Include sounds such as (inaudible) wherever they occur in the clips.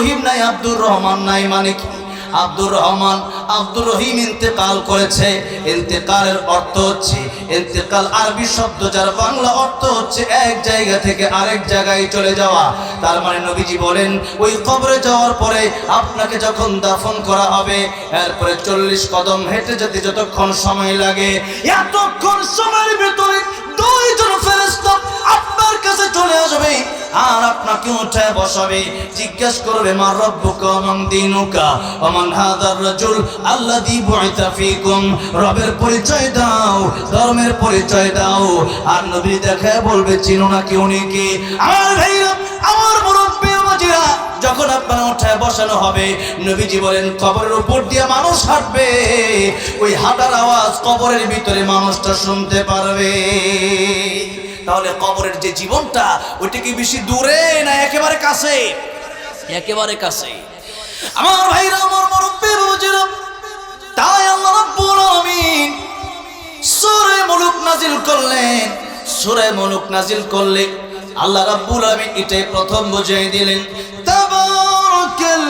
রহিম নাই, আব্দুর রহমান নাই মানে কি? আব্দুর রহমান আব্দুর রহিম ইন্তেকাল করেছে। ইন্তেকালের অর্থ হচ্ছে, ইন্তেকাল আরবি শব্দ যার বাংলা অর্থ হচ্ছে এক জায়গা থেকে আরেক জায়গায় চলে যাওয়া। তার মানে নবীজি বলেন, ওই কবরে যাওয়ার পরে আপনাকে যখন দাফন করা হবে, এরপরে চল্লিশ কদম হেঁটে যেতে যতক্ষণ সময় লাগে, এতক্ষণ সময়ের ভেতরে দুইজন ফেরেশতা আপনার কাছে চলে আসবে আর আপনাকে উঠায় বসাবে। জিজ্ঞেস করবে মা রব্বুকা মান দিনুকা ওমান হাদার রাজুল আল্লাযী বুইতা ফীকুম। রবের পরিচয় দাও, ধর্মের পরিচয় দাও। আর নবী দেখে বলবে, চিনো না কি উনি কি আমার ভাইরা, আমার মুরব্বী মাজিরা, যখন আপনার উঠায় বসানো হবে, নবীজি বলেন, কবরের উপর দিয়ে মানুষ হাঁটবে। ওই হাঁটার আওয়াজ কবরের ভিতরে মানুষটা শুনতে পারবে। তাহলে কবরের যে জীবনটা, ওইটা কি বেশি দূরে না একেবারে কাছে? একেবারে কাছে। আমার ভাইরা, আমার মুরব্বী বাবাজিরা তাই আল্লাহ রাব্বুল আলামিন সূরা মুলুক নাজিল করলেন। সূরা মুলুক নাজিল করলে আল্লাহ রাব্বুল আলামিন এটাই প্রথম বুঝিয়ে দিলেন, তাবারাকাল্লাযী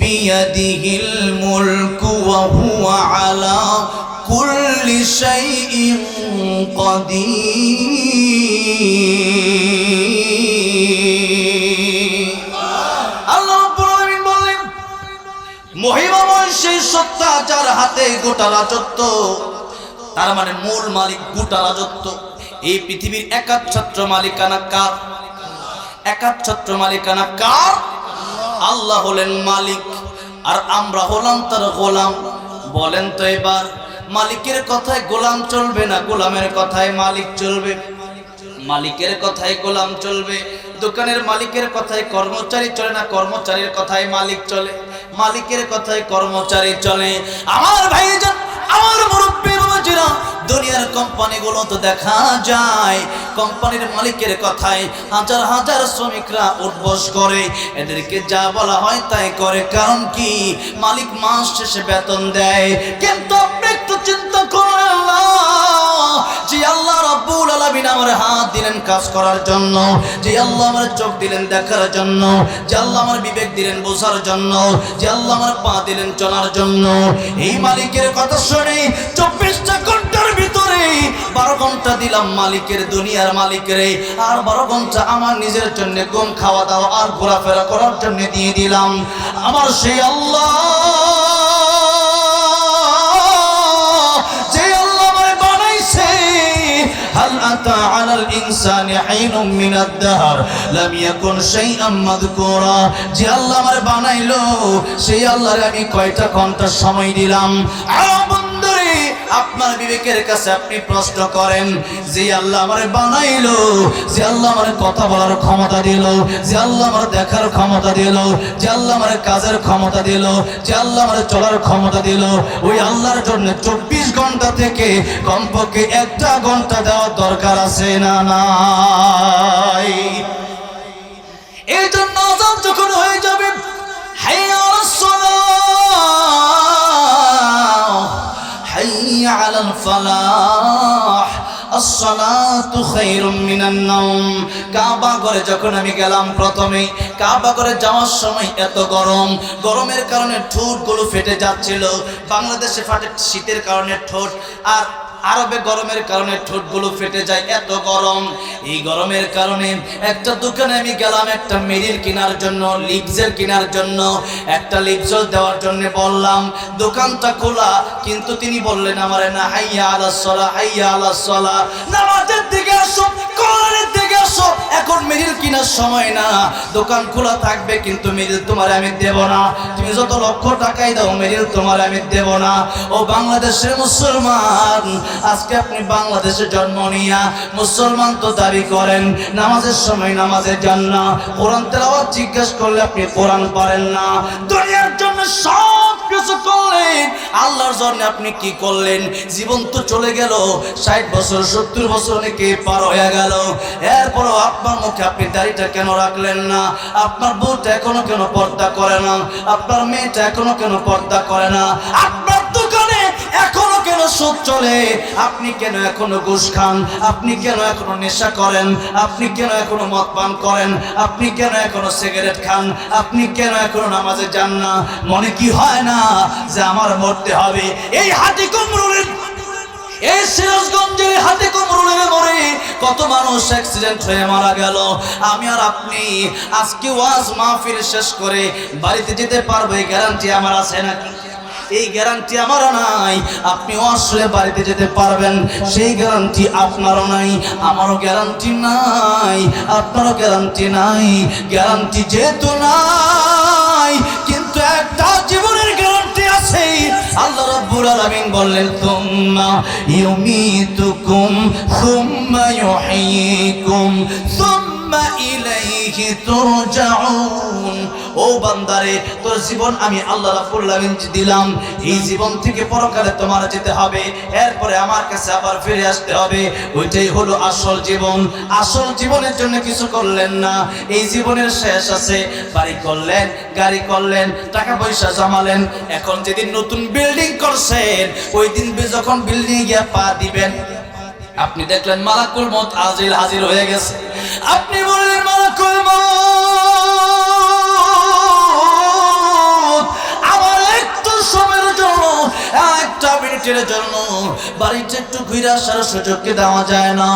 বিয়াদিহিল মুলকু ওয়া হুয়া আলা কুল্লি শাইইন কাদির। আল্লাহ রাব্বুল বললেন মহিমাময় সেই সত্তা যার হাতে গোটা রাজত্ব। তার মানে মূল মালিক গোটা রাজত্ব। এই পৃথিবীর একাচ্ছত্র মালিকানা কার? একাচ্ছত্র মালিকানা কার? আল্লাহ হলেন মালিক, আর আমরা হলাম তার গোলাম। বলেন তো এবার। মালিকের কথায় গোলাম চলবে না, গোলামের কথায় মালিক চলবে। মালিকের কথায় গোলাম চলবে, দোকানের মালিকের কথায় কর্মচারী চলে না, কর্মচারীর কথায় মালিক চলে। মালিকের কথায় কর্মচারী চলে। আমার ভাইজন, আমার মুরব্বী বাবাজিরা দুনিয়ার কোম্পানিগুলো তো দেখা যায়, কোম্পানির মালিকের কথায় হাজার হাজার শ্রমিকরা উঠবস করে। এদেরকে যা বলা হয় তাই করে, কারণ কি? মালিক মাস শেষে বেতন দেয়। কিন্তু আপনি একটু চিন্তা করেন আল্লাহ কাজ করার জন্য চোখ দিলেন দেখার জন্য বিবেক দিলেন জন্য পা দিলেন চলার জন্য। এই মালিকের কথা শুনে ঘন্টা দিলাম মালিকের দুনিয়ার মালিকের আর বারো ঘন্টা আমার নিজের জন্য গম খাওয়া দাওয়া আর ঘোরাফেরা করার জন্য দিয়ে দিলাম আমার সেই আল্লাহ যে আল্লাহ আমায় বানাইছে هل أتى على الإنسان حين من الدهر لم يكن شيئا مذكورا যে আল্লাহ আমার বানাইলো সেই আল্লাহর আমি কয়টা ঘন্টা সময় দিলাম আ বন্ধুরে আপনার বিবেকের কাছে আপনি প্রশ্ন করেন, যে আল্লাহ আমার বানাইলো, যে আল্লাহ আমার কথা বলার ক্ষমতা দিল, যে আল্লাহ আমার দেখার ক্ষমতা দিল, যে আল্লাহ আমার কাজের ক্ষমতা দিল, যে আল্লাহ আমার চলার ক্ষমতা দিল, ওই আল্লাহর জন্য চব্বিশ ঘণ্টা থেকে কমপক্ষে একটা ঘণ্টা দেওয়ার দরকার আছে না নাই? এই জন্য যখন হয়ে যাবে হাইয়া الفلاح. কাবা করে যখন আমি গেলাম প্রথমে, কাবা করে যাওয়ার সময় এত গরম। গরমের কারণে ঠোঁটগুলো ফেটে যাচ্ছিল। বাংলাদেশে ফাটে শীতের কারণে ঠোঁট। আর আরবে গরমের কারণে ঠোঁটগুলো ফেটে যায়, এত গরম। এই গরমের কারণে একটা দোকানে আমি গেলাম, একটা মেরিল কেনার জন্য, লিপজেল কেনার জন্য, একটা লিপজল দেওয়ার জন্য বললাম, দোকানটা খোলা। কিন্তু তিনি বললেন আমার, না, হাইয়া আলাস হাইয়া আলাস সলা। নামাজের দিকে আসো, কোরআনের দিকে আসো, এখন মেরিল কেনার সময় না। দোকান খোলা থাকবে, কিন্তু মেরিল তোমার আমি দেব না। তুমি যত লক্ষ টাকাই দাও মেরিল তোমার আমি দেব না। ও বাংলাদেশের মুসলমান আজকে আপনি বাংলাদেশে জন্ম নিয়া মুসলমান তো দাবি করেন, নামাজের সময় নামাজের জন্য কোরআন তেলাওয়াত জিজ্ঞেস করলে আপনি কোরআন পারেন না। দুনিয়ার জন্য সব কিছু করলেন, আল্লাহর জন্য আপনি কি করলেন? জীবন তো চলে গেল, ষাট বছর, সত্তর বছর অনেকে পার হয়ে গেল। এরপরও আপনার মুখে আপনি দাড়িটা কেন রাখলেন না? আপনার বউটা এখনও কেন পর্দা করে না? আপনার মেয়েটা এখনও কেন পর্দা করে না? সুদ চলে, আপনি কেন এখনও ঘুষ খান? আপনি কেন এখনও নেশা করেন? আপনি কেন এখনও মদ পান করেন? আপনি কেন এখনও সিগারেট খান? আপনি কেন এখনও নামাজে যান না? মনে কি হয় না যে আমার মরতে হবে? এই হাতি কুমরুলের এই কত মানুষ অ্যাক্সিডেন্ট হয়ে মারা গেল। আমি আর আপনি আজকে ওয়াজ শেষ করে বাড়িতে যেতে গ্যারান্টি আমার আছে নাকি? এই গ্যারান্টি আমারও নাই। আপনি আসলে বাড়িতে যেতে পারবেন। সেই গ্যারান্টি আপনারও নাই, আমারও গ্যারান্টি নাই, আপনারও গ্যারান্টি নাই। গ্যারান্টি যেহেতু নাই, কিন্তু একটা জীবনের গ্যারান্টি আছে আল্লাহ রাব্বুল আলামিন বললেন তুম্মা ইউমিতুকুম, সুম্মা ইউহয়িকুম সুম্মা ইলাইহি তুরজাউন। ও বান্দারে, তোর জীবন আমি আল্লাহ দিলাম। এই জীবন থেকে পরকালে তোমার যেতে হবে, এরপরে আমার কাছে আবার ফিরে আসতে হবে। ওইটাই হলো আসল জীবন। আসল জীবনের জন্য কিছু করলেন না। এই জীবনের শেষ আছে। বাড়ি করলেন, গাড়ি করলেন, টাকা পয়সা জমালেন। এখন যেদিন নতুন বিল্ডিং করছেন, ওই দিন যখন বিল্ডিং গিয়ে পা দিবেন, আপনি দেখলেন মালাকুল মত আজিল হাজির হয়ে গেছে। আপনি বললেন, মালাকুল মত মিনিটের জন্য বাড়িতে একটু ঘুরে আসার সুযোগ কি দেওয়া যায় না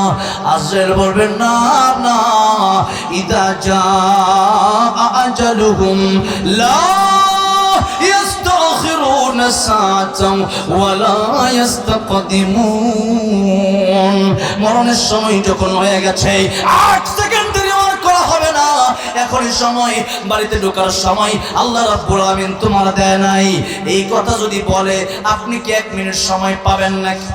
আজরেল বলবেন না না ইদা যা আজালুহুম লা يستأخرون ساعة ولا يستقدمون মরণের সময় যখন হয়ে গেছে আট এখনই সময়, বাড়িতে ঢোকার সময়। আল্লাহ রাব্বুল আলামিন তোমার দেয় নাই। এই কথা যদি বলে, আপনি কি এক মিনিট সময় পাবেন নাকি?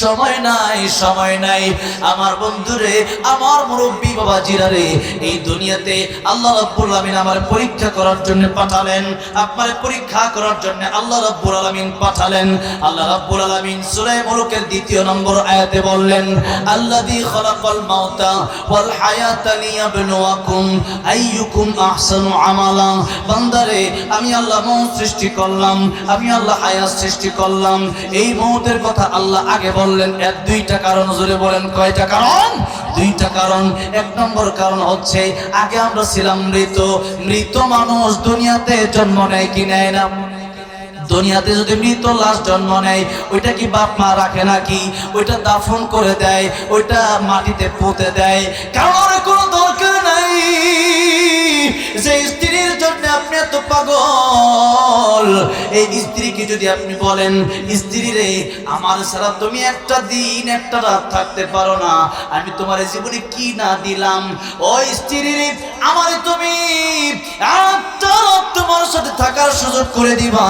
সময় নাই সময় নাই। আমার বন্ধুরে, আমার মুরব্বী বাবা জিরারে এই দুনিয়াতে আল্লাহ রাব্বুল আলামিন আমার পরীক্ষা করার জন্য পাঠালেন। আপনার পরীক্ষা করার জন্য আল্লাহ রাব্বুল আলামিন পাঠালেন। আল্লাহ রাব্বুল আলামিন সূরা মুলুকের দ্বিতীয় নম্বর আয়াতে বললেন, আল্লাযী খালাকাল মাউতা ওয়াল হায়াতা লিয়াবলুয়াকুম আইয়ুকুম আহসানু আমালা। বান্দারে, আমি আল্লাহ মৌত সৃষ্টি করলাম, আমি আল্লাহ হায়াত সৃষ্টি করলাম। এই মৌতের কথা আল্লাহ আগে বললেন, এক দুইটা কারণ, জোরে বলেন, কয়টা কারণ? দুইটা কারণ। এক নম্বর কারণ হচ্ছে, আগে আমরা ছিলাম মৃত। মৃত মানুষ দুনিয়াতে জন্ম নেয় কি নেয় না? দুনিয়াতে যদি মৃত লাশ জন্ম নেয়, ওইটা কি বাপ মা রাখে নাকি? ওইটা দাফন করে দেয়, ওইটা মাটিতে পুঁতে দেয়। কারণ যে স্ত্রীর জন্য আপনি এত পাগল? এই স্ত্রীকে যদি আপনি বলেন, স্ত্রী রে, আমার সারা তুমি একটা দিন, একটা রাত থাকতে পারো না। আমি তোমার জীবনে কি না দিলাম? ও স্ত্রী রে, আমার তুমি একটা রাত তোমার সাথে থাকার সুযোগ করে দিবা।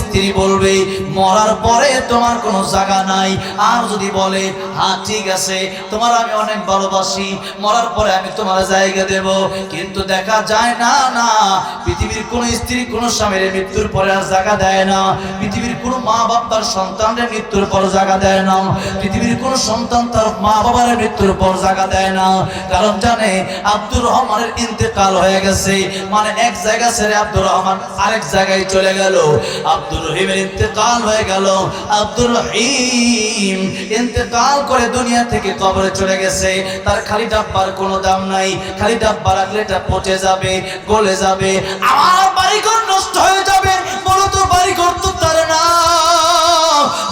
স্ত্রী বলবে, মরার পরে তোমার কোনো জায়গা নাই। আর যদি বলে হ্যাঁ ঠিক আছে, তোমার আমি অনেক ভালোবাসি, মরার পরে আমি তোমার জায়গা দেব। কিন্তু দেখা যায় না না না। পৃথিবীর কোন স্ত্রী, কোন স্বামীর মৃত্যুর পরে আর জায়গা দেয় না। পৃথিবীর কোন মা বাপ তার সন্তানের মৃত্যুর পর জায়গা দেয় না। পৃথিবীর কোন সন্তান তার মা বাবার মৃত্যুর পর জায়গা দেয় না। কারণ জানে, আব্দুর রহমানের ইন্তেকাল হয়ে গেছে। মানে এক জায়গা ছেড়ে আব্দুর রহমান আরেক জায়গায় চলে গেল। আব্দুর রহিমের ইন্তেকাল হয়ে গেল। আব্দুর রহিম ইন্তেকাল করে দুনিয়া থেকে কবরে চলে গেছে। তার খালি ডাব্বার কোনো দাম নাই। খালি ডাব্বা রাখলে এটা পচে যাবে। গলে যাবে, আমার বাড়িঘর নষ্ট হয়ে যাবে, বলো তো বাড়িঘর তো তার না।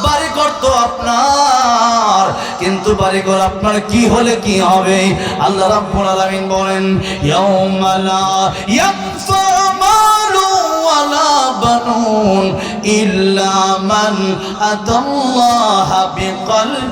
বাড়িঘর তো আপনার, কিন্তু বাড়িঘর আপনার কি হলে কি হবে? আল্লাহ রাব্বুল আলামিন বলেন, ইয়াউমা লা ইয়ানফা বানুন ইল্লা মান আতাল্লাহা বিকলবিন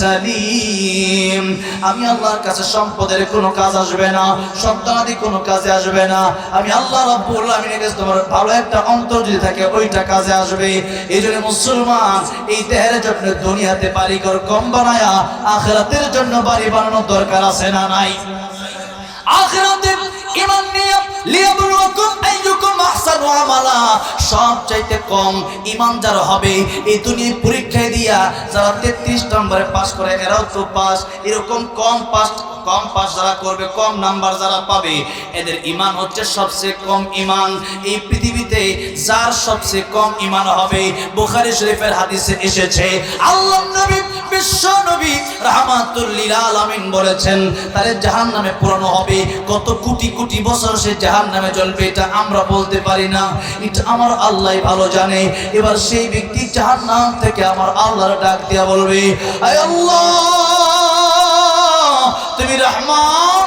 সালিম। আমি আল্লাহর কাছে সম্পদের কোনো কাজ আসবে না, সন্তানাদি কোনো কাজে আসবে না। আমি আল্লাহ রাব্বুল আলামিনের কাছে তোমার ভালো একটা অন্তর যদি থাকে, ওইটা কাজে আসবে। এই জন্য মুসলমান, এই দেহের জন্য দুনিয়াতে বাড়িঘর কম বানায়া আখেরাতের জন্য বাড়ি বানানোর দরকার আছে না নাই? আখেরাতে ইমান নিয়ে লিয়াবলুয়াকুম আইয়ুকুম আহসানু আমালা। সব চাইতে কম ইমান যার হবে, এই পরীক্ষায় দিয়া যারা 33 নম্বরে পাস করে, এরাও তো পাস এরকম কম পাস কম পাস যারা করবে, কম নাম্বার যারা পাবে, এদের ইমান হচ্ছে সবচেয়ে কম ইমান এই পৃথিবীতে যার সবচেয়ে কম ইমান হবে, বুখারী শরীফের হাদিসে এসেছে, আল্লাহ নবী, বিশ্ব নবী রাহমাতুল্লিল আলামিন বলেছেন, তারে জাহান্নামে পুরানো হবে, কত কোটি কোটি বছর সে জাহান নামে চলবে, এটা আমরা বলতে পারি না। এটা আমার আল্লাহ ভালো জানে। এবার সেই ব্যক্তি জাহান নাম থেকে আমার আল্লাহর ডাক দিয়া বলবে আল্লাহ, তুমি রহমান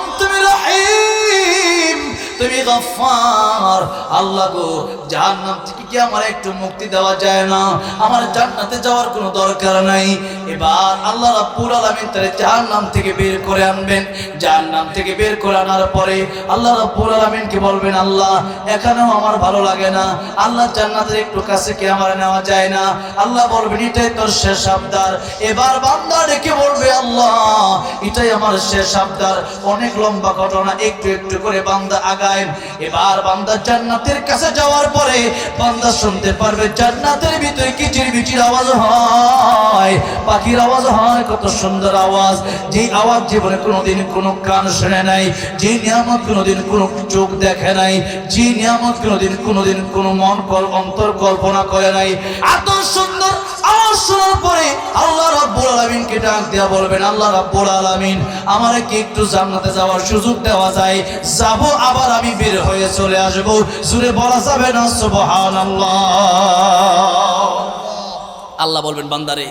তুমি গফফার। আল্লাহ গো, জাহান্নাম থেকে কি আমার একটু মুক্তি দেওয়া যায় না? আমার জান্নাতে যাওয়ার কোনো দরকার নাই। এবার আল্লাহ রাব্বুল আলামিন তারে জাহান্নাম থেকে বের করে আনবেন। জাহান্নাম থেকে বের করে আনার পরে আল্লাহ রাব্বুল আলামিনকে বলবেন, আল্লাহ, এখানেও আমার ভালো লাগে না। আল্লাহ জান্নাতের একটু কাছে কি আমার নেওয়া যায় না? আল্লাহ বলবেন, এটাই তোর শেষ আবদার। এবার বান্দা ডেকে বলবে, আল্লাহ, এটাই আমার শেষ আবদার। অনেক লম্বা ঘটনা, একটু একটু করে বান্দা আগায় এবার বান্দা জান্নাতের কাছে যাওয়ার পরে বান্দা শুনতে পারবে জান্নাতের ভিতরে কিচির বিচির আওয়াজ হয়। পাখির আওয়াজ হয়, কত সুন্দর আওয়াজ। যে আওয়াজ জীবনে কোনোদিন কোনো কান শুনে নাই যে নিয়ামত কোনোদিন কোনো চোখ দেখে নাই যে নিয়ামত কোনোদিন কোনোদিন কোনো মন অন্তর কল্পনা করে নাই। এত সুন্দর আওয়াজ শোনার পরে আল্লাহ রাব্বুল আলামিনকে ডাক দেয়া বলবেন, আল্লাহ রাব্বুল আলামিন, আমারে কি একটু জান্নাতে যাওয়ার সুযোগ দেওয়া যায়? যাব, আবার আমি বের হয়ে চলে আসব। জুড়ে বলা যাবে না, সুবহানাল্লাহ। আল্লাহ বলবেন, বান্দারে,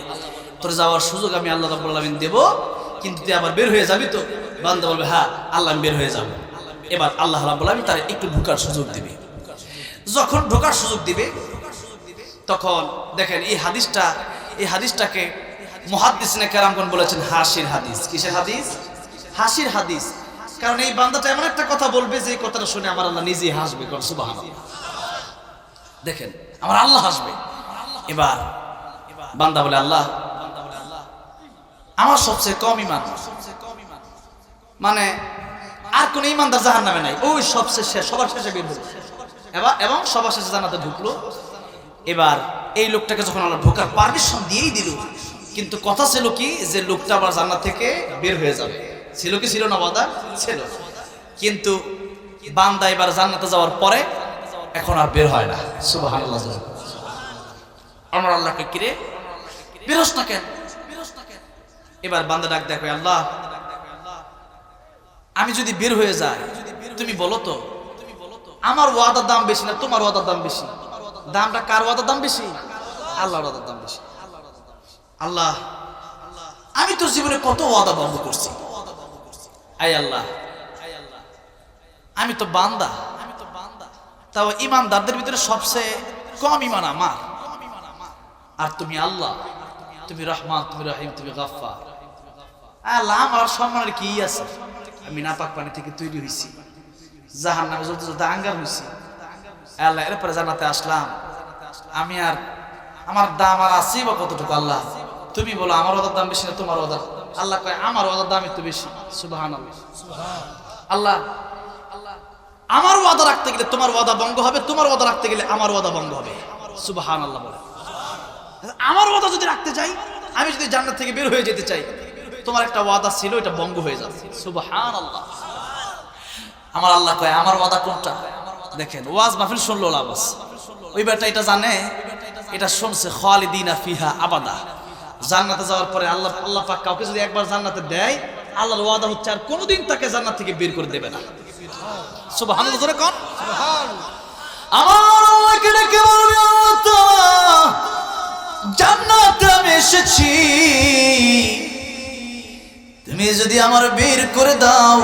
তোর যাওয়ার সুযোগ আমি আল্লাহ রাব্বুল আলামিন দেব, কিন্তু তুই আবার বের হয়ে যাবি তো? বান্দা বলবে হ্যাঁ আল্লাহ বের হয়ে যাব। এবার আল্লাহ রাব্বুল আলামিন তার একটু ঢোকার সুযোগ দিবে। যখন ঢোকার সুযোগ দিবে তখন দেখেন এই হাদিসটা, এই হাদিসটাকে মুহাদ্দিসিনে কেরামগণ বলেছেন হাসির হাদিস। কিসের হাদিস? হাসির হাদিস। কারণ এই বান্দাটা এমন একটা কথা বলবে যে কথাটা শুনে আমার আল্লাহ নিজেই হাসবে সুবহানাল্লাহ। দেখেন, আমার আল্লাহ হাসবে। এবার বান্দা বলে, আল্লাহ, আমার সবচেয়ে কম ইমান মানে আর কোন ইমানদার জাহান নামে নাই। ওই সবচেয়ে শেষ সবার শেষে বের হলো। এবং সবার শেষে জানাতে ঢুকলো। এবার এই লোকটাকে যখন আমরা ঢোকার পারমিশন দিয়েই দিল, কিন্তু কথা ছিল কি যে লোকটা আবার জান্নাত থেকে বের হয়ে যাবে। ছিল কি ছিল না বাদা? ছিল। কিন্তু বান্দা এবার জান্নাতে যাওয়ার পরে এখন আর বের হয় না। আমার আল্লাহকে কিরে বেরোস না কেন? এবার বান্দা ডাক দেখো আল্লাহ, আমি যদি বের হয়ে যাই, তুমি বলো তো, আমার ওয়াদার দাম বেশি না তোমার ওয়াদার দাম বেশি? দামটা কার ওয়াদার দাম বেশি? আল্লাহর ওয়াদার দাম বেশি। আল্লাহ, আমি তোর জীবনে কত ওয়াদা ভঙ্গ করছি। আই আল্লাহ। আমি তো বান্দা। আমি তো বান্দা তাও ইমানদারদের ভিতরে সবচেয়ে কম ইমান আমার। আর তুমি আল্লাহ। তুমি রহমান, তুমি রহিম, তুমি গাফফা আল্লাহ, আমার সম্মানের কি আছে? আমি নাপাক পানি থেকে তৈরি হয়েছি জাহান নামে যত যত আঙ্গার হয়েছি আল্লাহ এরপরে জানাতে আসলাম। আমি আর আমার দাম আর আছি বা কতটুকু আল্লাহ? তুমি বলো, আমার ওদের দাম বেশি না তোমার ওদের? আল্লাহ কয়, আমার ওদের দাম একটু বেশি। সুবাহান আল্লাহ, আমার ওয়াদা রাখতে গেলে তোমার ওয়াদা ভঙ্গ হবে, তোমার ওয়াদা রাখতে গেলে আমার ওয়াদা ভঙ্গ হবে। সুবাহান আল্লাহ বলে। আমার ওয়াদা যদি রাখতে চাই, আমি যদি জান্নাত থেকে বের হয়ে যেতে চাই, তোমার একটা ওয়াদা ছিল, এটা ভঙ্গ হয়ে যাবে। সুবাহান আল্লাহ আমার আল্লাহ কয়, আমার ওয়াদা কোনটা? দেখেন, ওয়াজ মাহফিল শুনলো লাভ আছে। ওই বেটা এটা জানে, এটা শুনছে খালিদিনা ফিহা আবাদা। জান্নাতে যাওয়ার পরে আল্লাহ আল্লাহ পাক কাউকে যদি একবার জান্নাতে দেয়, আল্লাহর ওয়াদা হচ্ছে আর কোনোদিন তাকে জান্নাত থেকে বের করে দেবে না। সুবহানাল্লাহ, জোরে কোন। আমার আল্লাহকে ডেকে বলবে আল্লাহ, জান্নাতে আমি এসেছি। তুমি যদি আমার বের করে দাও,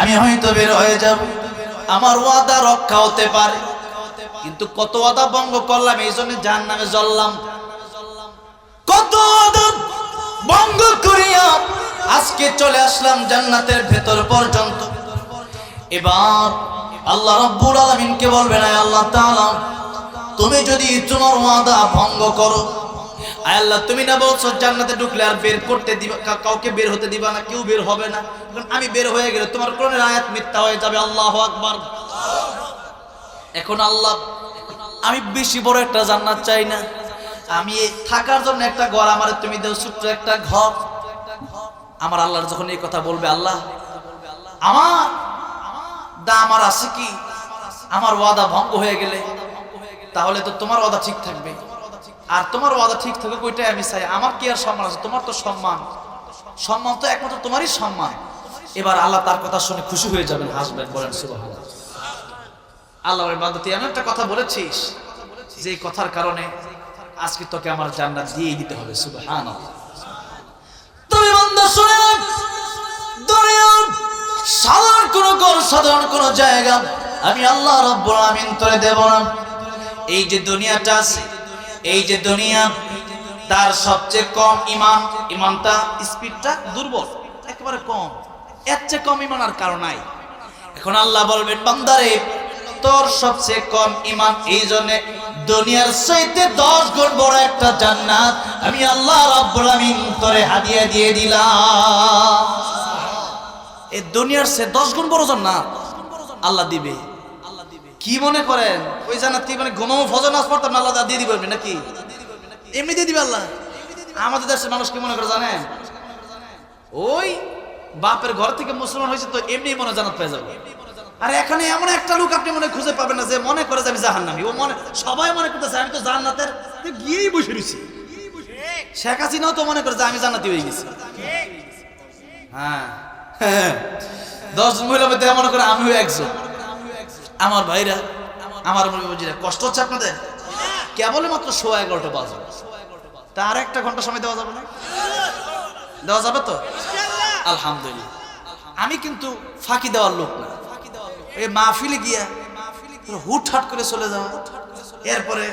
আমি হয়তো বের হয়ে যাব। আমার ওয়াদা রক্ষা হতে পারে। কিন্তু কত ওয়াদা ভঙ্গ করলাম, এই জন্য যার নামে জ্বললাম। কত ভঙ্গ করিয়া আজকে চলে আসলাম জান্নাতের ভেতর পর্যন্ত। এবার আল্লাহ রাব্বুল আলামিনকে বলবেন আল্লাহ তাআলা, তুমি যদি তোমার ওয়াদা ভঙ্গ করো আল্লাহ, তুমি না বলছো জান্নাতে ঢুকলে আর বের করতে দিবা কাউকে বের হতে দিবা না, কেউ বের হবে না। এখন আমি বের হয়ে গেলে তোমার কোরআনের আয়াত মিথ্যা হয়ে যাবে, আল্লাহ আকবার। এখন আল্লাহ, আমি বেশি বড় একটা জান্নাত চাই না। আমি থাকার জন্য একটা ঘর, আমার তুমি দাও ছোট্ট একটা ঘর। আমার আল্লাহর যখন এই কথা বলবে, আল্লাহ, আমার দা আমার আছে কি? আমার ওয়াদা ভঙ্গ হয়ে গেলে, তাহলে তো তোমার ওয়াদা ঠিক থাকবে। আর তোমার ওয়াদা ঠিক থাকে ওইটাই আমি চাই। আমার কি আর সম্মান আছে? তোমার তো সম্মান। সম্মান তো একমাত্র তোমারই সম্মান। এবার আল্লাহ তার কথা শুনে খুশি হয়ে যাবেন, হাসবেন, বলেন, সুবহানাল্লাহ। আল্লাহর ইবাদতে এমন একটা কথা বলেছিস যে কথার কারণে আজকে তোকে আমার জান্নাত দিয়ে দিতে হবে, সুবহানাল্লাহ। তুমি বান্দা শুনে সাধারণ কোন ঘর, সাধারণ কোন জায়গা আমি আল্লাহ রব্বুল আমিন তোরে দেব না। এই যে দুনিয়াটা আছে এই যে দুনিয়া, তার সবচেয়ে কম ইমান, ইমানটা স্পিডটা দুর্বল, একেবারে কম। এর চেয়ে কম ইমান আর কারও নাই। এখন আল্লাহ বলবেন, বান্দারে, তোর সবচেয়ে কম ইমান, এই জন্য দুনিয়ার চাইতে দশ গুণ বড় একটা জান্নাত আমি আল্লাহ রাব্বুল আমিন তোরে হাদিয়া দিয়ে দিলাম। এই দুনিয়ার সে দশ গুণ বড় জান্নাত আল্লাহ দিবে। কি মনে করেন? ওই জান্নাত কি মানে ঘুমাবো ফজর নামাজ পড়তাম আল্লাহ দিয়ে দিবে নাকি? এমনি দিয়ে দিবে আল্লাহ। আমাদের দেশের মানুষ কি মনে করে জানেন? ওই বাপের ঘর থেকে মুসলমান হয়েছে তো এমনি মনে জানাত পেয়ে যাবে। আর এখানে এমন একটা লোক আপনি মনে খুঁজে পাবেন না যে মনে করে যে আমি জাহান্নামী। ও মনে সবাই মনে করতেছে, আমি তো জান্নাতের গিয়েই বসে রয়েছি। শেখ হাসিনাও তো মনে করে যে আমি জান্নাতি হয়ে গেছি। হ্যাঁ। (laughs) দশ মহিলা মধ্যে মনে করে আমিও একজন। আমার ভাইরা, আমার মনে বুঝিরা কষ্ট হচ্ছে আপনাদের? কেবল মাত্র সোয়া এগারোটা বাজে। তার একটা ঘণ্টা সময় দেওয়া যাবে না? দেওয়া যাবে তো? আলহামদুলিল্লাহ। আমি কিন্তু ফাঁকি দেওয়ার লোক না। এই মাহফিলে গিয়া হুট হাট করে চলে যাওয়া। এরপরে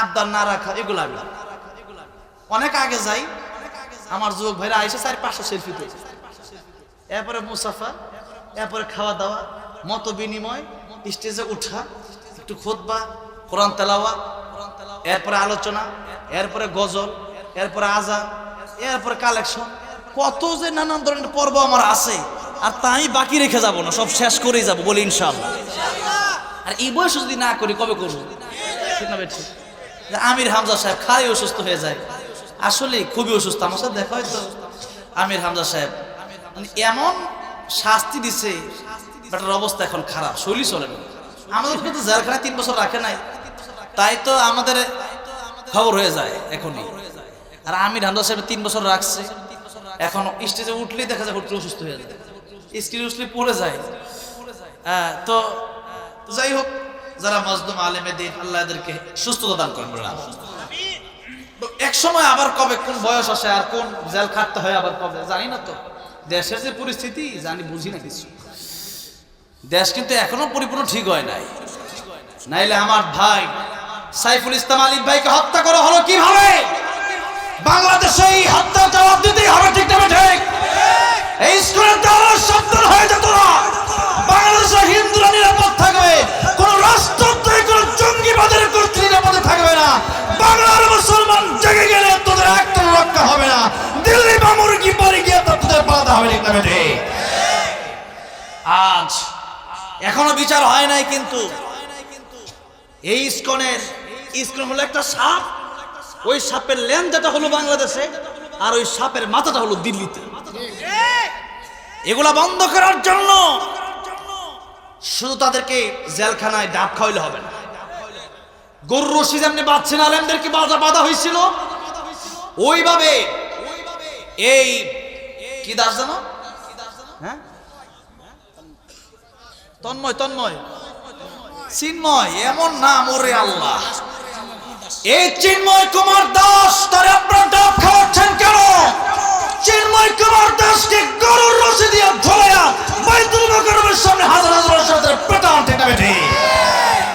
আবদার না রাখা, এগুলো আমি। অনেক আগে যাই, আমার যুবক ভাইরা আইসে চার পাঁচশো সেলফি তুলছে। এরপরে মুসাফা, এরপরে খাওয়া দাওয়া মত বিনিময় স্টেজে উঠা একটু খোদবা কোরআন তেলাওয়া এরপরে আলোচনা এরপরে গজল এরপরে আজান এরপরে কালেকশন। কত যে নানান ধরনের পর্ব আমার আছে আর তাই বাকি রেখে যাব না সব শেষ করেই যাব বলি ইনশাআল্লাহ। আর এই বয়স যদি না করি কবে করব? ঠিক না? আমির হামজা সাহেব খাই অসুস্থ হয়ে যায়। আসলে খুবই অসুস্থ আমার সাথে দেখা হয়তো। আমির হামজা সাহেব মানে এমন শাস্তি দিছে বেটার অবস্থা এখন খারাপ, শৈলী চলে না। আমাদের কিন্তু জেলখানায় তিন বছর রাখে নাই, তাই তো আমাদের খবর হয়ে যায় এখনই। আর আমির হামজা সাহেব তিন বছর রাখছে, এখন স্টেজে উঠলেই দেখা যায় হুটলে অসুস্থ হয়ে যায়। স্টেজে উঠলে পড়ে যায়। হ্যাঁ তো যাই হোক, যারা মজদুম আলেমে দিন, আল্লাহ এদেরকে সুস্থতা দান করেন এক সময় আবার কবে কোন বয়স আসে আর কোন জেল খাটতে হয় আবার কবে, জানি না তো। দেশের যে পরিস্থিতি, জানি, বুঝি না কিছু। দেশ কিন্তু এখনও পরিপূর্ণ ঠিক হয় নাই। নাইলে আমার ভাই সাইফুল ইসলাম আলিফ ভাইকে হত্যা করা হলো কীভাবে? বাংলাদেশে এই হত্যা জবাব দিতেই হবে ঠিক না ঠিক? এই স্কুলের হয়ে যেত না। বাংলাদেশের হিন্দুরা নিরাপদ থাকবে, কোন রাষ্ট্রদ্রোহী, কোন জঙ্গিবাদের কর্তৃ নিরাপদে থাকবে না। বাংলার মুসলমান জেগে গেলে তোদের একটা রক্ষা হবে না। দিল্লি বা মুরগি পরে গিয়ে তোদের পালাতে হবে ঠিক না ঠিক? এখনও বিচার হয় নাই কিন্তু এই ইস্কনের, ইস্কন হলো একটা সাপ। ওই সাপের লেন্দাটা হলো বাংলাদেশে আর ওই সাপের মাথাটা হলো দিল্লিতে। এগুলা বন্ধ করার জন্য শুধু তাদেরকে জেলখানায় ডাব খাওয়াইলে হবে না। গরুর রশি যেমনি আলেমদেরকে বাধা বাধা হয়েছিল। ওইভাবে এই কি দাস জানো? হ্যাঁ? তন্ময় তন্ময়। চিন্ময়, এমন নাম ওরে আল্লাহ। এই চিন্ময় কুমার দাস, তার খাওয়াচ্ছেন কেন? চিন্ময় কুমার দাসকে গরুর রসি দিয়ে মোকাররমের সামনে হাজার হাজার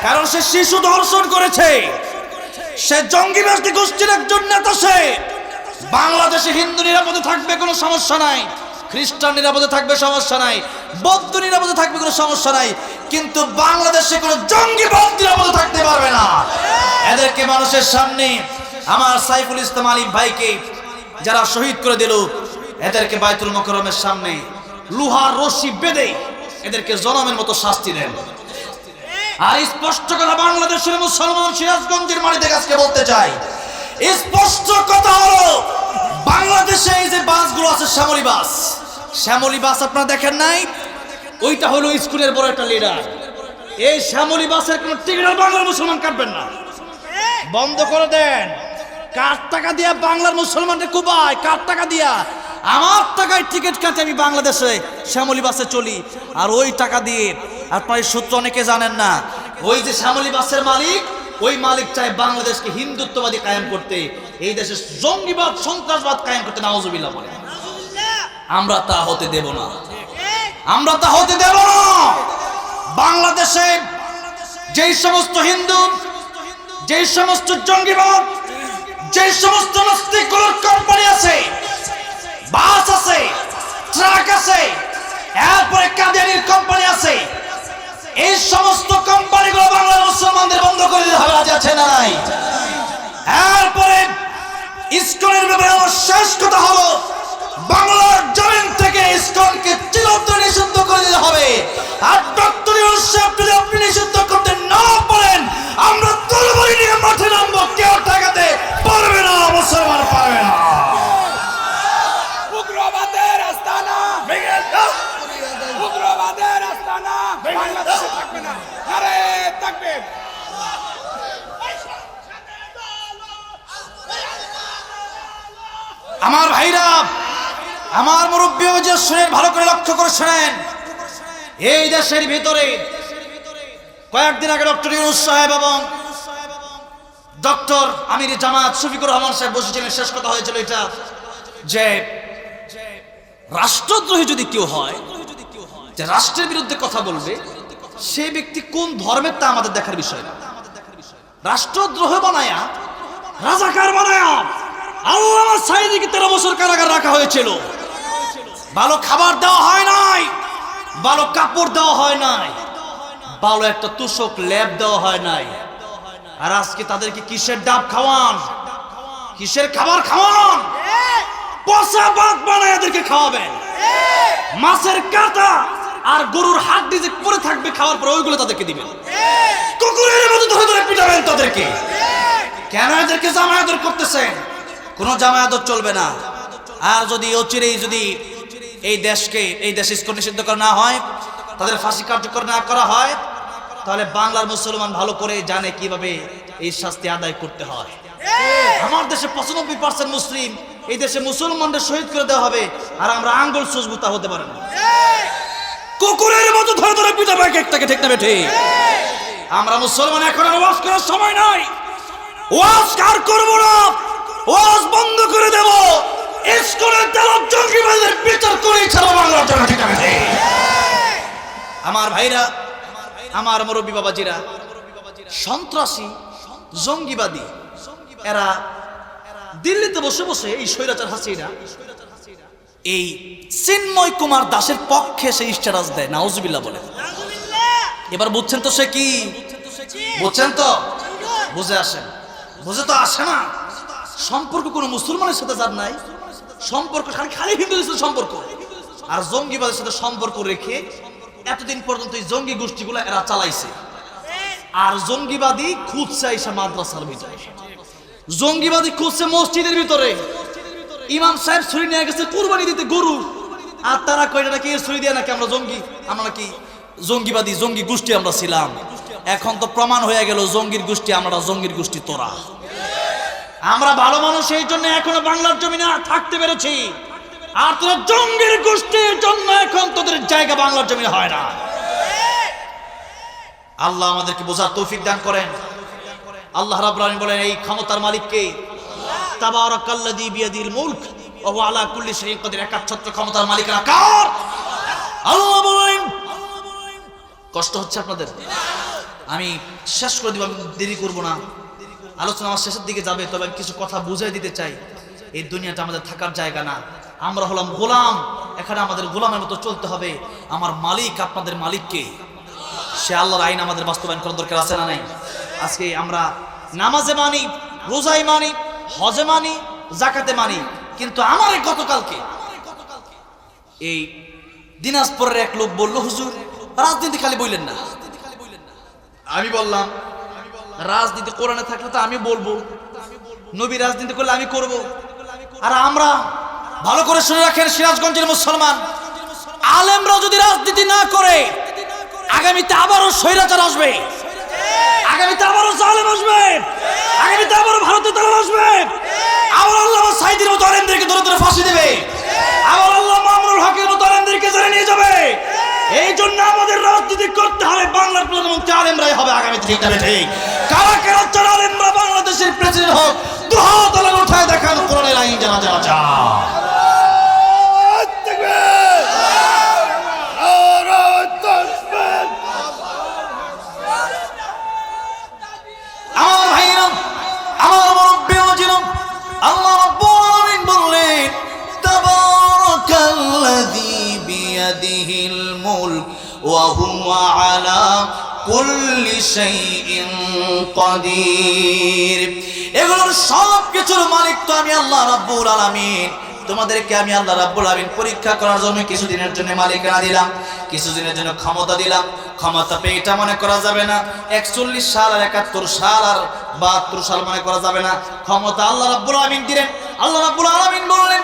কারণ সে শিশু ধর্ষণ করেছে। সে গোষ্ঠীর সে। বাংলাদেশে হিন্দু নিরাপদে থাকবে কোনো সমস্যা নাই। খ্রিস্টান নিরাপদে থাকবে সমস্যা নাই, বৌদ্ধ নিরাপদে থাকবে কোনো সমস্যা নাই, কিন্তু বাংলাদেশে কোনো জঙ্গিবাদ নিরাপদে থাকতে পারবে না। এদেরকে মানুষের সামনে আমার সাইফুল ইসলাম আলী ভাইকে যারা শহীদ করে দিল, এদেরকে বাইতুল মকরমের সামনে লোহার রশি বেঁধে এদেরকে জনমের মতো শাস্তি দেন। আর স্পষ্ট কথা বাংলাদেশের মুসলমান সিরাজগঞ্জের মাটিতে আজকে বলতে চাই, স্পষ্ট কথা হলো, বাংলাদেশে এই যে বাসগুলো আছে শ্যামলী বাস শ্যামলী বাস আপনারা দেখেন নাই? ওইটা হলো স্কুলের বড় একটা লিডার এই শ্যামলী বাসের কোনো টিকিট বাংলার মুসলমান কাটবেন না। বন্ধ করে দেন। কার টাকা দিয়া বাংলার মুসলমানদের কুবায়? কার টাকা দিয়া? আমার টাকায় টিকিট কাটে আমি বাংলাদেশে। শ্যামলী বাসে চলি। আর ওই টাকা দিয়ে আপনার এই সূত্র অনেকে জানেন না, ওই যে শ্যামলী বাসের মালিক, ওই মালিক চায় বাংলাদেশকে হিন্দুত্ববাদী কায়েম করতে। এই দেশে জঙ্গিবাদ, সন্ত্রাসবাদ কায়েম করতে নাওজুবিল্লাহ বলে। আমরা তা হতে দেব না। আমরা তা হতে দেব না। বাংলাদেশে যেই সমস্ত হিন্দু, যেই সমস্ত জঙ্গিবাদ, যেই সমস্ত কোম্পানি আছে, বাস আছে, ট্রাক আছে, এরপরে কাদিয়ানির কোম্পানি আছে, এই সমস্ত কোম্পানিগুলো বাংলার মুসলমানদের বন্ধ করে দিতে হবে আছে না নাই? এরপরে স্কুলের ব্যাপারে আমার শেষ কথা হলো বাংলার জমিন থেকে ইসকনকে চিরতরে নিষিদ্ধ করে দিতে হবে। আর ডক্টর ইউসুফ যদি আপনি নিষিদ্ধ করতে না পারেন আমরা তরবারি নিয়ে মাঠে নামবো। কেউ ঠেকাতে পারবে না মুসলমান পারবে না। উগ্রবাদের আস্তানা। উগ্রবাদের আস্তানা। বাংলাদেশে থাকবে না। আরে থাকবে। আমার ভাইরা আমার মুরব্বী শুনেন, ভালো করে লক্ষ্য করে এই দেশের ভিতরে কয়েকদিন আগে ডক্টর ইউনুস সাহেব এবং ডক্টর আমির জামাত শফিকুর রহমান সাহেব বসেছিলেন। শেষ কথা হয়েছিল এটা যে রাষ্ট্রদ্রোহী যদি কেউ হয়, যে রাষ্ট্রের বিরুদ্ধে কথা বলবে, সেই ব্যক্তি কোন ধর্মের তা আমাদের দেখার বিষয় না। রাষ্ট্রদ্রোহ বানায়া, রাজাকার বানায়া আল্লাহ সাইদিকে তেরো বছর কারাগার রাখা হয়েছিল। ভালো খাবার দেওয়া হয় নাই। ভালো কাপড় দেওয়া হয় নাই। ভালো একটা তুষক ল্যাব দেওয়া হয় নাই। আর আজকে তাদেরকে কিসের ডাব খাওয়ান? কিসের খাবার খাওয়ান? পচা ভাত বানায় এদেরকে খাওয়াবেন। মাছের কাঁটা আর গরুর হাত দিয়ে পরে থাকবে খাওয়ার পর ওইগুলো তাদেরকে দিবেন। কুকুরের মতো ধরে ধরে পিটাবেন তাদেরকে। কেন এদেরকে জামায়াতর করতেছেন? কোনো জামায়াতর চলবে না। আর যদি অচিরেই যদি এই দেশকে, এই দেশ ইস্কন নিষিদ্ধ করা না হয়, তাদের ফাঁসি কার্যকর না করা হয়, তাহলে বাংলার মুসলমান ভালো করে জানে কীভাবে এই শাস্তি আদায় করতে হয়। আমার দেশে পঁচানব্বই পার্সেন্ট মুসলিম, এই দেশে মুসলমানদের শহীদ করে দেওয়া হবে, আর আমরা আঙ্গুল সুজবুতা হতে পারে না। কুকুরের মতো ধরে ধরে পিটা ব্যাগ একটাকে ঠিক না বেঠে? আমরা মুসলমান এখন আর ওয়াজ করার সময় নাই। ওয়াজ কার করব না? ওয়াজ বন্ধ করে দেব। আমার আমার সন্ত্রাসী দিল্লিতে বসে বসে এই হাসিনা, এই চিন্ময় কুমার দাসের পক্ষে সে স্ট্যাটাস দেয়, নাউজুবিল্লাহ বলে। এবার বুঝছেন তো সে কি? বুঝছেন তো? বুঝে আসেন। বুঝে তো আসে না। সম্পর্ক কোনো মুসলমানের সাথে যার নাই? সম্পর্ক, খালি খালি হিন্দুদের সম্পর্ক। আর জঙ্গিবাদের সাথে সম্পর্ক রেখে এতদিন পর্যন্ত এই জঙ্গি গোষ্ঠীগুলো এরা চালাইছে। আর জঙ্গিবাদী খুঁজছে এসে মাদ্রাসার ভিতরে। জঙ্গিবাদী খুঁজছে মসজিদের ভিতরে। ইমাম সাহেব ছুরি নিয়ে গেছে কুরবানি দিতে গরু। আর তারা কয়টা নাকি ছুরি দিয়ে নাকি আমরা জঙ্গি, আমরা নাকি জঙ্গিবাদী, জঙ্গি গোষ্ঠী আমরা ছিলাম। এখন তো প্রমাণ হয়ে গেল, জঙ্গির গোষ্ঠী, আমরা জঙ্গির গোষ্ঠী তোরা। আমরা ভালো মানুষ, এই জন্য এখনও বাংলার জমিনে থাকতে পেরেছি। আর তোরা জঙ্গির গোষ্ঠীর জন্য এখন তোদের জায়গা বাংলার জমিনে হয় না। আল্লাহ আমাদেরকে বোঝার তৌফিক দান করেন। আল্লাহ আলামিন বলেন, এই ক্ষমতার মালিককে মুলক আলা কুল্লি ক্ষমতার মালিকেরা কার? আল্লাহ কষ্ট হচ্ছে আপনাদের? আমি শেষ করে দিব দেরি করব না। আলোচনা আমার শেষের দিকে যাবে, তবে আমি কিছু কথা বুঝাই দিতে চাই। এই দুনিয়াটা আমাদের থাকার জায়গা না। আমরা হলাম গোলাম। এখানে আমাদের গোলামের মতো চলতে হবে। আমার মালিক আপনাদের মালিককে। সে আল্লাহর আইন আমাদের বাস্তবায়ন করার দরকার আছে না নাই? আজকে আমরা নামাজে মানি রোজাই মানি, হজে মানি জাকাতে মানি। কিন্তু আমার গতকালকে, এই দিনাজপুরের এক লোক বলল, হুজুর, রাজনীতি খালি বললেন না? আমি বললাম রাজনীতি কোরআনে থাকলে তো আমি বলব। নবী রাজনীতি করলে আমি করব। আর আমরা ভালো করে শুনে রাখেন, সিরাজগঞ্জের মুসলমান। আলেমরা যদি রাজনীতি না করে, আগামীতে আবারও স্বৈরাচার আসবে। আগামীতে আবারও জালেম আসবে। আগামীতে আবারও ভারতের তারা আসবে। আবার আল্লাহ সাইদির মতো আলেমদেরকে ধরে ধরে ফাঁসি দেবে। আবার আল্লাহ মামুনুল হকের মতো আলেমদেরকে ধরে নিয়ে যাবে। এই জন্য আমাদের রাজনীতি করতে হবে বাংলার প্রধানমন্ত্রী আলেমরাই হবে আগামী ঠিক আছে ঠিক। কারা কারা চার আলেমরা বাংলাদেশের প্রেসিডেন্ট হোক, দুহাত আলেম উঠায় দেখান কোরআনের আইন জানা জানা। মুলক ওয়া হুয়া আলা কুল্লি শাইইন কাদির এগুলোর সব কিছুর মালিক তো আমি আল্লাহ রাব্বুল আলামিন। তোমাদেরকে আমি আল্লাহ রাব্বুল আলামিন পরীক্ষা করার জন্য কিছুদিনের জন্য মালিকানা দিলাম, কিছুদিনের জন্য ক্ষমতা দিলাম। ক্ষমতা পেয়ে এটা মনে করা যাবে না, একচল্লিশ সাল আর একাত্তর সাল আর বাহাত্তর সাল মনে করা যাবে না। ক্ষমতা আল্লাহ রাব্বুল আলামিন দিলেন। আল্লাহ রাব্বুল আলামিন বললেন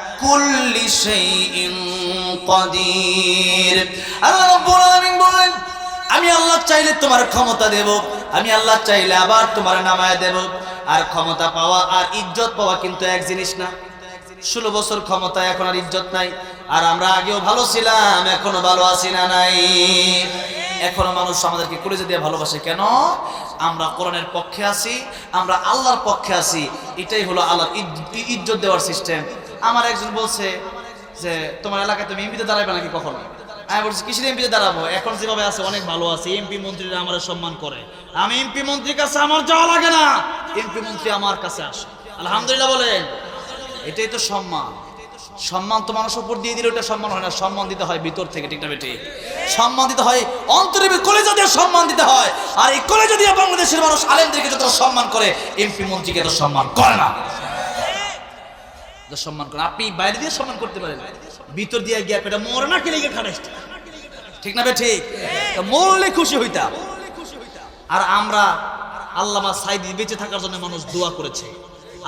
কুল্লি সেই কদির। আল্লাহ বলেন, আমি আল্লাহ চাইলে তোমার ক্ষমতা দেব, আমি আল্লাহ চাইলে আবার তোমার নামায় দেব। আর ক্ষমতা পাওয়া আর ইজ্জত পাওয়া কিন্তু এক জিনিস না। ষোলো বছর ক্ষমতা এখন আর ইজ্জত নাই, আর আমরা আগেও ভালো ছিলাম, এখনও ভালো আছি না নাই। এখনও মানুষ আমাদেরকে করে যদি ভালোবাসে, কেন? আমরা কোরআনের পক্ষে আছি, আমরা আল্লাহর পক্ষে আছি, এটাই হলো আল্লাহর ইজ্জত দেওয়ার সিস্টেম আমার একজন বলছে যে, তোমার এলাকায় তুমি এমপিতে দাঁড়াবে নাকি কখনো? আমি বলছি, কিসের এমপিতে দাঁড়াবো? এখন যেভাবে আছে অনেক ভালো আছে। এমপি মন্ত্রীরা আমার সম্মান করে। আমি এমপি মন্ত্রীর কাছে আমার যাওয়া লাগে না। এমপি মন্ত্রী আমার কাছে আসে। আলহামদুলিল্লাহ বলেন। এটাই তো সম্মান। সম্মান তো মানুষ উপর দিয়ে দিলে ওটা সম্মান হয় না। সম্মান দিতে হয় ভিতর থেকে, ঠিক না বেটি? সম্মান দিতে হয় অন্তরে কলেজা দিয়ে সম্মান দিতে হয়। আর এই কলেজা দিয়ে বাংলাদেশের মানুষ আলেমদেরকে যত সম্মান করে, এমপি মন্ত্রীকে এত সম্মান করে না। সম্মান করেন। আপনি বাইরে দিয়ে সম্মান করতে পারেন। ভিতর দিয়ে গিয়ে পেটা মরে না খেলে গিয়ে ঠিক না ঠিক? মরলে খুশি হইতাম। আর আমরা আল্লামা সাইদি বেঁচে থাকার জন্য মানুষ দোয়া করেছে।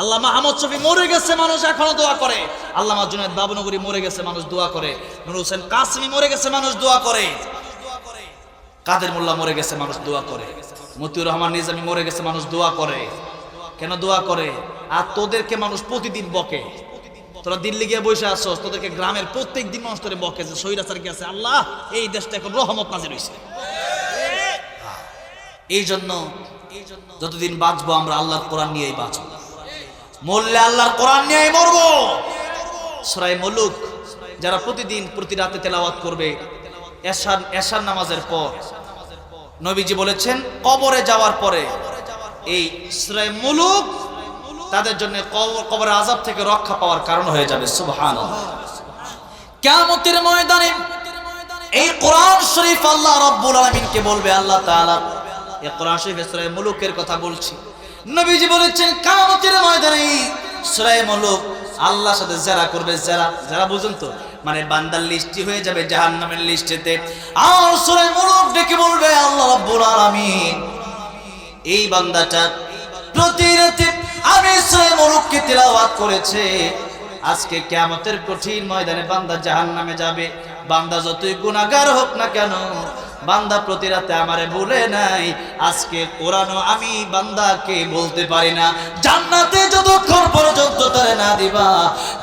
আল্লামা আহমদ শফি মরে গেছে মানুষ এখনও দোয়া করে। আল্লামা জুনায়দ বাবনগরী মরে গেছে মানুষ দোয়া করে। নুর হোসেন কাসমি মরে গেছে মানুষ দোয়া করে। কাদের মোল্লা মরে গেছে মানুষ দোয়া করে। মতিউর রহমান নিজামী মরে গেছে মানুষ দোয়া করে। কেন দোয়া করে? আর তোদেরকে মানুষ প্রতিদিন বকে। তোরা দিল্লি গিয়ে বসে আসছ তোদেরকে গ্রামের প্রত্যেক দিন মানুষ তোরে বকে যে সৈরাচার কি আছে, আল্লাহ, এই দেশটা এখন রহমত নাজির হয়েছে এই জন্য যতদিন বাঁচবো আমরা আল্লাহর কোরআন নিয়েই বাঁচবো। মরলে আল্লাহর কোরআন নিয়েই মরবো। সরাই মলুক, যারা প্রতিদিন প্রতি রাতে তেলাওয়াত করবে, এশার এশার নামাজের পর, নবীজি বলেছেন, কবরে যাওয়ার পরে, এই সুরাই মুলুক তাদের জন্য কবর আজাব থেকে রক্ষা পাওয়ার কারণ হয়ে যাবে সুবহান কিয়ামতের ময়দানে এই কোরআন শরীফ আল্লাহ রাব্বুল আলামিনকে বলবে, আল্লাহ তাআলা এই কোরআন শরীফে সূরা মুলুকের কথা বলছি। নবীজি বলেছেন কামতের ময়দানে সূরা মুলুক আল্লাহর সাথে জেরা করবে, জেরা জেরা বুঝুন তো মানে বান্দার লিস্টি হয়ে যাবে জাহান্নামের লিস্টেতে। আর সূরা মুলুক ডেকে বলবে, আল্লাহ রাব্বুল আলামিন, এই বান্দাটা প্রতি রাতে আমি সূরা মুলুককে তেলাওয়াত করেছে। আজকে কিয়ামতের কঠিন ময়দানে বান্দা জাহান্নামে যাবে। বান্দা যতই গুনাহগার হোক না কেন, বান্দা প্রতি রাতে আমারে ভুলে নাই, আজকে কোরআনও আমি বান্দাকে বলতে পারি না। জান্নাতে যতক্ষণ পর্যন্ত তারে না দিবা,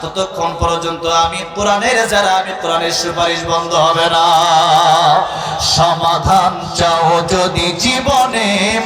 ততক্ষণ পর্যন্ত আমি কোরআনের যারা, আমি কোরআনের সুপারিশ বন্ধ হবে না। সমাধান চাও যদি জীবনে